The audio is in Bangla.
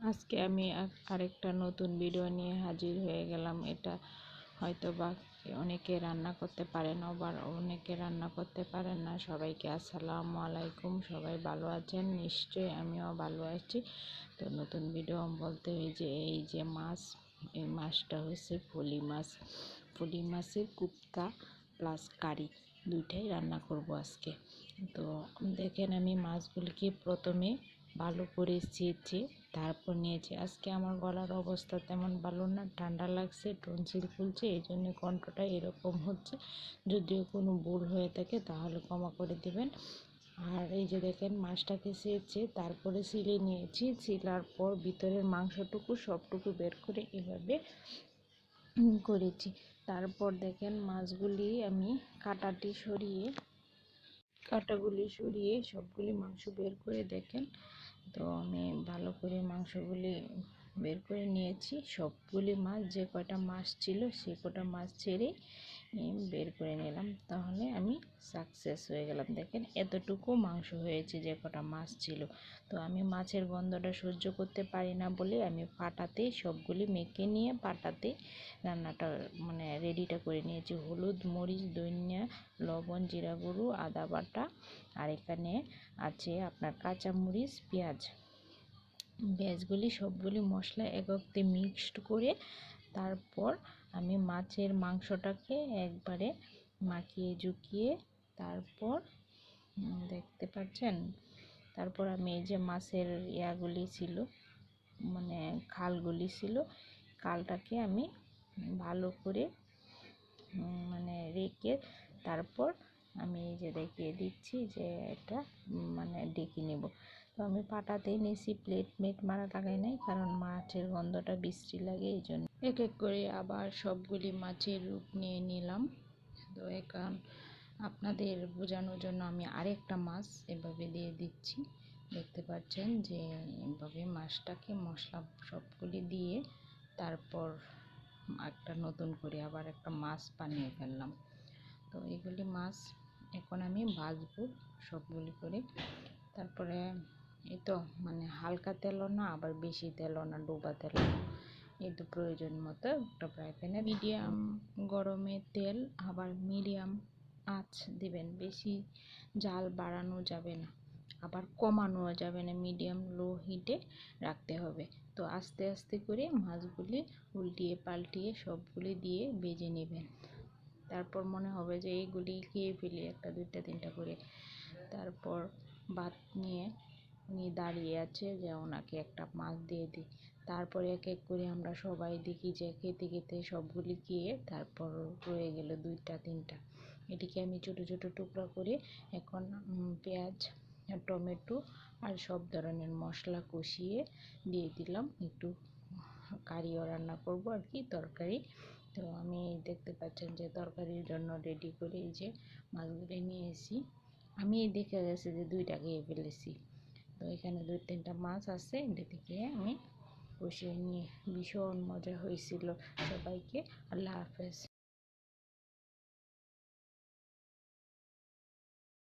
আজকে আমি আরেকটা নতুন ভিডিও নিয়ে হাজির হয়ে গেলাম। এটা হয়তো বা অনেকে রান্না করতে পারেন আবার অনেকে রান্না করতে পারেন না। সবাইকে আসসালামু আলাইকুম। সবাই ভালো আছেন? নিশ্চয়ই আমিও ভালো আছি। তো নতুন ভিডিও বলতে এই যে এই যে মাছ, এই মাছটা হচ্ছে ফলি মাছ। ফলি মাছের কুপ্তা প্লাস কারি দুইটাই রান্না করব আজকে। তো দেখেন আমি মাছগুলিকে প্রথমে ভালো করে চেঁচে তারপর নিয়েছি। আজকে আমার গলার অবস্থা তেমন ভালো না, ঠান্ডা লাগছে, টনসিল ফুলছে, এই জন্য কণ্ঠটা এরকম হচ্ছে। যদিও কোনো ভুল হয়ে থাকে তাহলে ক্ষমা করে দেবেন। আর এই যে দেখেন, মাছটাকে চেয়েছে তারপরে সিলে নিয়েছি। সিলার পর ভিতরের মাংসটুকু সবটুকু বের করে এভাবে করেছি। তারপর দেখেন, মাছগুলি আমি কাটাটি সরিয়ে, কাটাগুলি সরিয়ে সবগুলি মাংস বের করে দেখেন তো আমি ভালো করে মাংসগুলি বের করে নিয়েছি। সবগুলি মাছ যে কটা মাছ ছিল সে কটা মাছ ছেড়ে বের করে নিলাম। তাহলে আমি সাকসেস হয়ে গেলাম। দেখেন এতটুকু মাংস হয়েছে যে কটা মাছ ছিল। তো আমি মাছের গন্ধটা সহ্য করতে পারি না বলে আমি পাটাতে সবগুলি মেখে নিয়ে পাটাতে রান্নাটা মানে রেডিটা করে নিয়েছি। হলুদ, মরিচ দইন্যা লবণ, জিরা গুঁড়ো, আদা বাটা আর এখানে আছে আপনার কাঁচা মরিচ পেঁয়াজ। পেঁয়াজগুলি সবগুলি মশলা একত্রে মিক্সড করে তারপর আমি মাছের মাংসটাকে একবারে মাখিয়ে ঝুঁকিয়ে তারপর দেখতে পাচ্ছেন? তারপর আমি এই যে মাছের ইয়াগুলি ছিল মানে খালগুলি ছিল, খালটাকে আমি ভালো করে মানে রেখে তারপর আমি এই যে দেখিয়ে দিচ্ছি যে এটা মানে ডেকে নেব। তো আমি পাটাতেই নিয়েছি প্লেট মেট মারা লাগাই নাই, কারণ মাছের গন্ধটা বিশ্রী লাগে, এই জন্য। এক এক করে আবার সবগুলি মাছের রূপ নিয়ে নিলাম। তো এখন আপনাদের বোঝানোর জন্য আমি আরেকটা মাছ এভাবে দিয়ে দিচ্ছি। দেখতে পাচ্ছেন যে এভাবে মাছটাকে মশলা সবগুলি দিয়ে তারপর একটা নতুন করে আবার একটা মাছ বানিয়ে ফেললাম। তো এগুলি মাছ এখন আমি ভাজবো সবগুলি করে। তারপরে এই তো মানে হালকা তেলও না, আবার বেশি তেলও না, ডোবা তেলও না, এই তো প্রয়োজন মতো একটা ফ্রাই প্যানে মিডিয়াম গরমে তেল, আবার মিডিয়াম আঁচ দিবেন, বেশি জাল বাড়ানো যাবে না, আবার কমানো যাবে না মিডিয়াম লো হিটে রাখতে হবে। তো আস্তে আস্তে করে মাছগুলি উল্টিয়ে পাল্টিয়ে সবগুলি দিয়ে বেজে নেবেন। তারপর মনে হবে যে এইগুলি খেয়ে ফেলি একটা, দুইটা, তিনটা করে। তারপর ভাত নিয়ে উনি দাঁড়িয়ে আছে যে ওনাকে একটা মাছ দিয়ে দিই। তারপরে এক এক করে আমরা সবাই দেখি যে খেতে খেতে সবগুলি খেয়ে তারপর রয়ে গেল দুইটা, তিনটা। এটিকে আমি ছোটো ছোটো টুকরা করে এখন পেঁয়াজ, টমেটো আর সব ধরনের মশলা কষিয়ে দিয়ে দিলাম। একটু কারিও রান্না করব আর কি, তরকারি। তো আমি দেখতে পাচ্ছেন যে তরকারির জন্য রেডি করে এই যে মাছগুলো নিয়ে এসি আমি দেখে গেছি যে দুইটা খেয়ে ফেলেছি। তো এখানে দুই তিনটা মাছ আছে এটা থেকে আমি বসিয়ে নিয়ে ভীষণ মজা হয়েছিল সবাইকে। আল্লাহ হাফেজ।